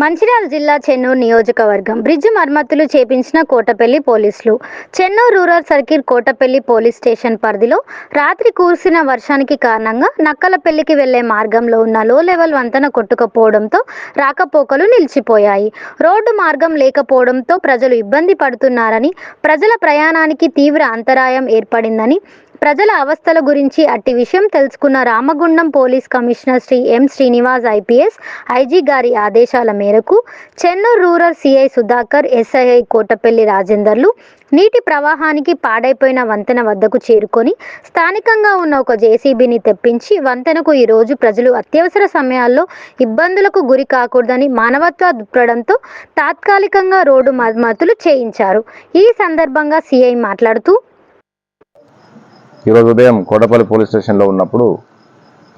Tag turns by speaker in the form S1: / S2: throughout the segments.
S1: మంచిర్యాల జిల్లా చెన్నూరు నియోజకవర్గం. బ్రిడ్జ్ మరమ్మతులు చేపించిన కోటపల్లి పోలీసులు. Chennur rural circle Kotapalli police station పరిధిలో రాత్రి కురిసిన వర్షానికి కారణంగా నక్కలపల్లికి వెళ్ళే మార్గంలో ఉన్న లో లెవెల్ వంతెన కొట్టుకపోవడంతో రాకపోకలు నిలిచిపోయాయి. రోడ్డు మార్గం లేకపోవడంతో ప్రజలు ఇబ్బంది పడుతున్నారని ప్రజల ప్రయాణానికి తీవ్ర అంతరాయం ఏర్పడిందని ప్రజల అవస్థల గురించి అట్టి విషయం తెలుసుకున్న Ramagundam police commissioner Shri M Srinivas IPS IG గారి ఆదేశాల మేరకు Chennur rural CI Sudhakar SI Kotapalli రాజేందర్లు నీటి ప్రవాహానికి పాడైపోయిన వంతెన వద్దకు చేరుకొని స్థానికంగా ఉన్న ఒక జేసీబీని తెప్పించి వంతెనకు ఈరోజు ప్రజలు అత్యవసర సమయాల్లో ఇబ్బందులకు గురి కాకూడదని మానవత్వ దుప్పడంతో తాత్కాలికంగా రోడ్డు మరమ్మతులు చేయించారు. ఈ సందర్భంగా సిఐ మాట్లాడుతూ
S2: ఈరోజు ఉదయం కోటపల్లి పోలీస్ స్టేషన్లో ఉన్నప్పుడు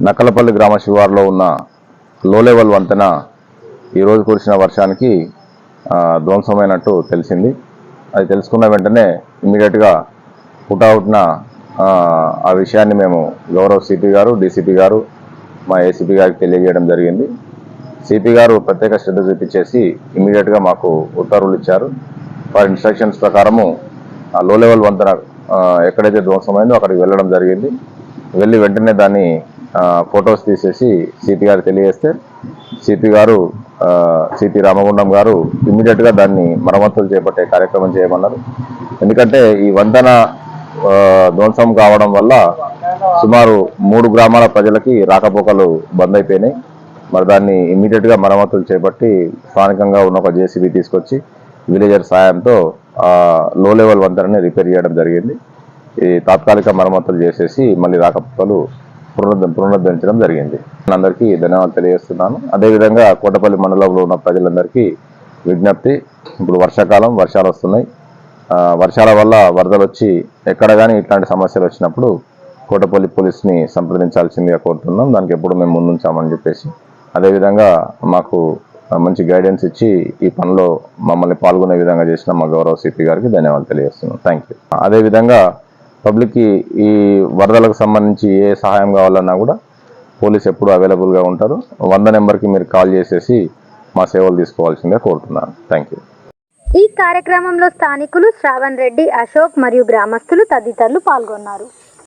S2: నక్కలపల్లి గ్రామ శివారులో ఉన్న లో లెవెల్ వంతెన ఈరోజు కురిసిన వర్షానికి ధ్వంసమైనట్టు తెలిసింది. అది తెలుసుకున్న వెంటనే ఇమీడియట్గా పుటావుట్న ఆ, ఆ విషయాన్ని మేము గౌరవ్ సిపి గారు డీసీపీ గారు మా ఏసీపీ గారికి తెలియజేయడం జరిగింది. సిపి గారు ప్రత్యేక శ్రద్ధ చూపించేసి ఇమీడియట్గా మాకు ఉత్తర్వులు ఇచ్చారు. వారి ఇన్స్ట్రక్షన్స్ ప్రకారము ఆ లో లెవెల్ వంతెన ఎక్కడైతే ధ్వంసమైందో అక్కడికి వెళ్ళడం జరిగింది. వెళ్ళి వెంటనే దాన్ని ఫొటోస్ తీసేసి సిపి గారు తెలియజేస్తే సిపి గారు సిపి రామగుండం గారు ఇమ్మీడియట్గా దాన్ని మరమ్మతులు చేపట్టే కార్యక్రమం చేయమన్నారు. ఎందుకంటే ఈ వంతెన ధ్వంసం కావడం వల్ల సుమారు మూడు గ్రామాల ప్రజలకి రాకపోకలు బంద్ అయిపోయినాయి. మరి దాన్ని ఇమ్మీడియట్గా మరమ్మతులు చేపట్టి స్థానికంగా ఉన్న ఒక జేసీబీ తీసుకొచ్చి విలేజర్ సాయంతో లో లెవెల్ వంతెనని రిపేర్ చేయడం జరిగింది. ఈ తాత్కాలిక మరమ్మతులు చేసేసి మళ్ళీ రాకపోకలు పునరుద్ధ పునరుద్ధరించడం జరిగింది. అందరికీ ధన్యవాదాలు తెలియజేస్తున్నాను. అదేవిధంగా కోటపల్లి మండలంలో ఉన్న ప్రజలందరికీ విజ్ఞప్తి ఇప్పుడు వర్షాకాలం వర్షాలు వస్తున్నాయి. వర్షాల వల్ల వరదలు వచ్చి ఎక్కడ కానీ ఇట్లాంటి సమస్యలు వచ్చినప్పుడు కోటపల్లి పోలీస్ని సంప్రదించాల్సిందిగా కోరుతున్నాం. దానికి ఎప్పుడు మేము ముందుంచామని చెప్పేసి. అదేవిధంగా మాకు మంచి గైడెన్స్ ఇచ్చి ఈ పనిలో మమ్మల్ని పాల్గొనే విధంగా చేసిన మా గౌరవ సిపి గారికి ధన్యవాదాలు తెలియజేస్తున్నాం. థ్యాంక్ యూ అదేవిధంగా పబ్లిక్కి ఈ వరదలకు సంబంధించి ఏ సహాయం కావాలన్నా కూడా పోలీస్ ఎప్పుడు అవైలబుల్గా ఉంటారు. వంద నెంబర్కి మీరు కాల్ చేసేసి మా సేవలు తీసుకోవాల్సిందిగా కోరుతున్నాను. థ్యాంక్ యూ
S1: ఈ కార్యక్రమంలో స్థానికులు శ్రావణ్ రెడ్డి అశోక్ మరియు గ్రామస్తులు తదితరులు పాల్గొన్నారు.